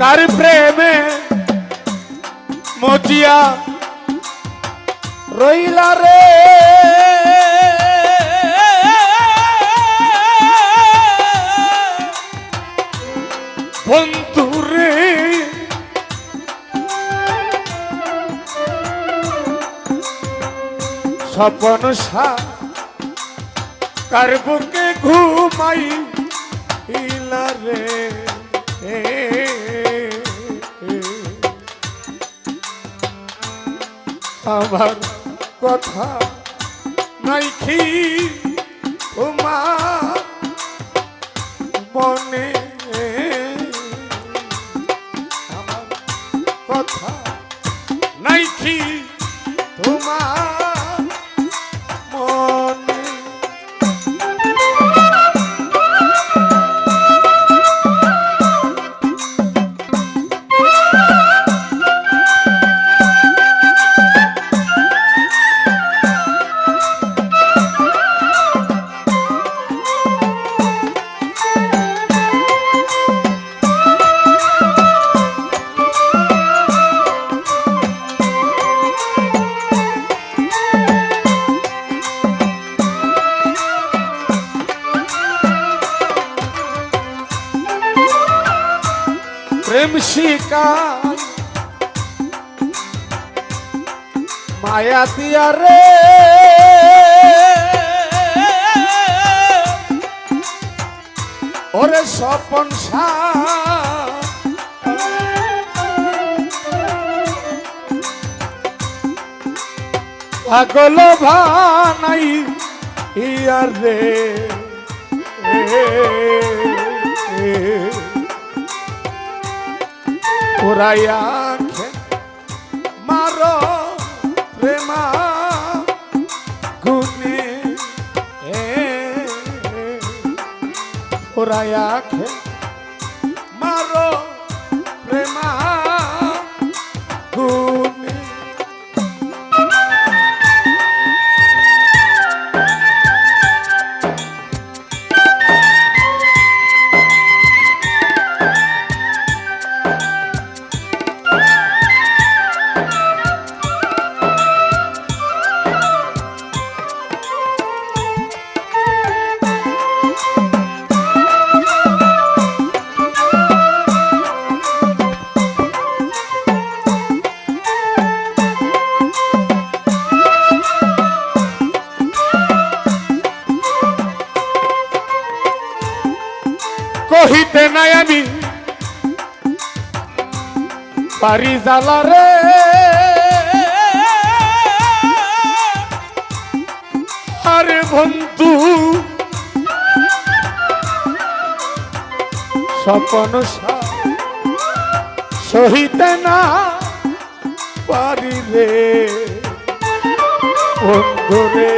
কার প্রেমে মজিয়া রইলা রে বন্ধু রে স্বপন কার বুকে ঘুমাই রে আমার কথা নাই কি তোমার মনে? আমার কথা নাই কি তোমার প্রেম শিকার। মায়া দিয়া রে। ওরে স্বপন পাগল ভানাই ইয়ার রে। পুরাইয়া মারো প্রেমা গুনে পুরাইয়া পারি জ্বালা রে। আরে বন্ধু, স্বপন সহিতে না পারি রে বন্ধু রে।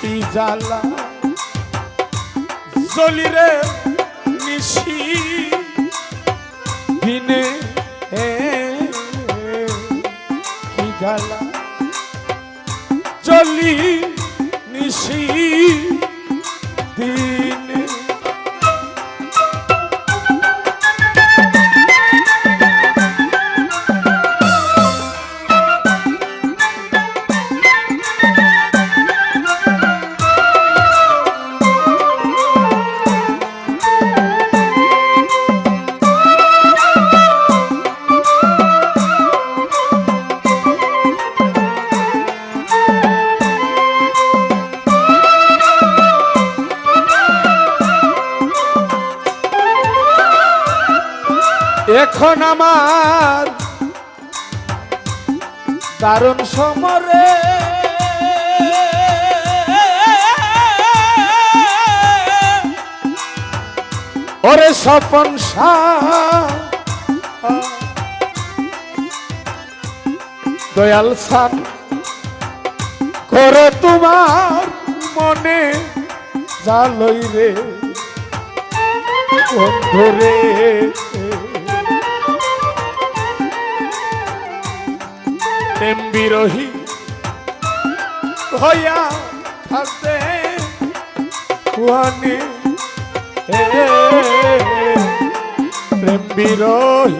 কি জলি রে। নিশি দিনে কি জ্বালা? জলি নিশি এখন আমার দারুণ সমরে ওরে স্বপন দয়াল সান করে তোমার মনে জালই রে। বন্ধুরে প্রেম বিরোহী হইয়া থাকতে কুয়ানি প্রেম বিরোহী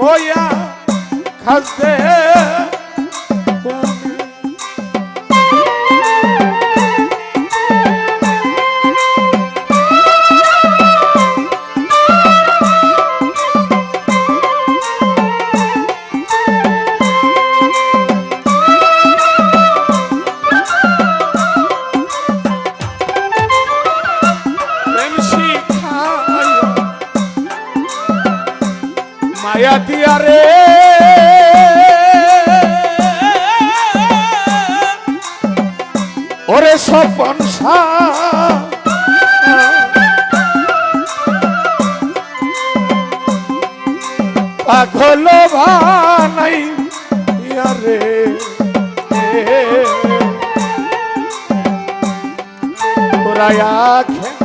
হইয়া খাসতে মায়া দিয়া রে ওরে স্বপন পাগল ভাই রে আখে